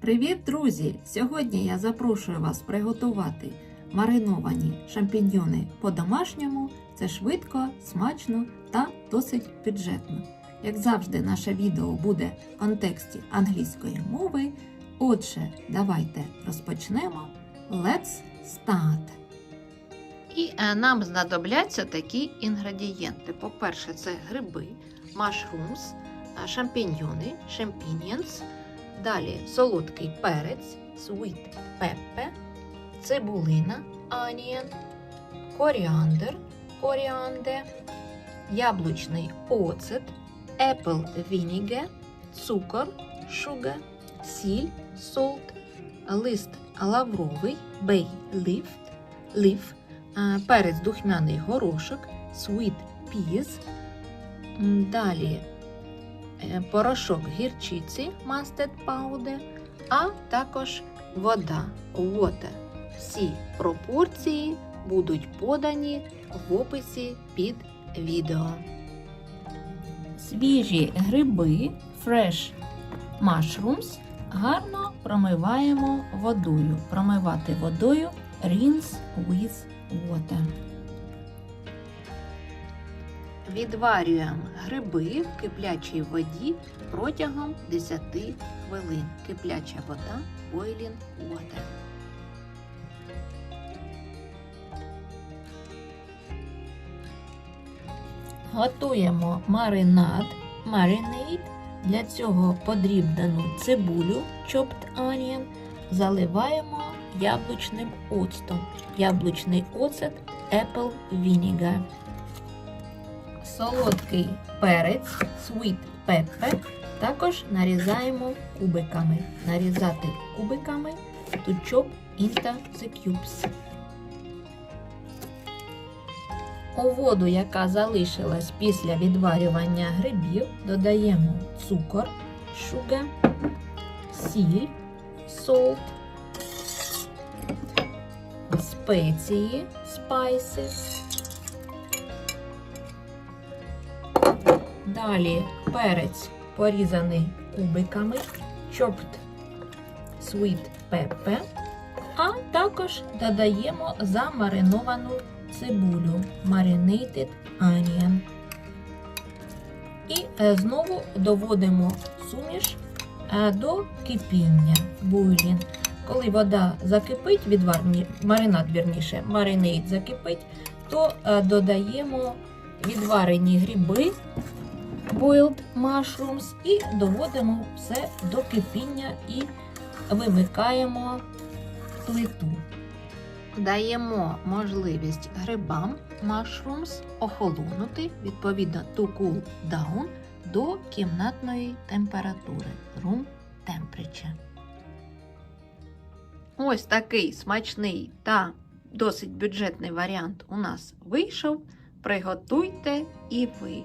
Привіт, друзі! Сьогодні я запрошую вас приготувати мариновані шампіньйони по-домашньому. Це швидко, смачно та досить бюджетно. Як завжди, наше відео буде в контексті англійської мови. Отже, давайте розпочнемо. Let's start! І е, нам знадобляться такі інгредієнти. По-перше, це гриби, mushrooms, е, шампіньйони, champignons, далі солодкий перець, sweet pepper, цибулина, onion, коріандр, коріанде, яблучний оцет, apple vinegar, цукор, sugar, сіль, salt, лист лавровий, bay leaf, leaf Е, перець духмяний горошок, sweet peas, далі порошок гірчиці, mustard powder, а також вода, water. Всі пропорції будуть подані в описі під відео. Свіжі гриби, fresh mushrooms, гарно промиваємо водою. Промивати водою rinse with water. Відварюємо гриби в киплячій воді протягом 10 хвилин. Кипляча вода boiling water. Готуємо маринад, marinade. Для цього подрібнену цибулю, chopped onion, заливаємо яблучним оцтом. Яблучний оцет apple vinegar. Солодкий перець, sweet pepper, також нарізаємо кубиками. Нарізати кубиками to chop into the cubes. У воду, яка залишилась після відварювання грибів, додаємо цукор, sugar, сіль, salt, спеції, spices. Далі перець порізаний кубиками, chopped sweet pepper, а також додаємо замариновану цибулю marinated onion. І е, знову доводимо суміш е, до кипіння boiling. Коли вода закипить, відварні, маринад вірніше, маринейд закипить, то е, додаємо відварені гриби boiled mushrooms і доводимо все до кипіння і вимикаємо плиту. Даємо можливість грибам mushrooms охолонути відповідно to cool down до кімнатної температури room temperature. Ось такий смачний та досить бюджетний варіант у нас вийшов. Приготуйте і ви.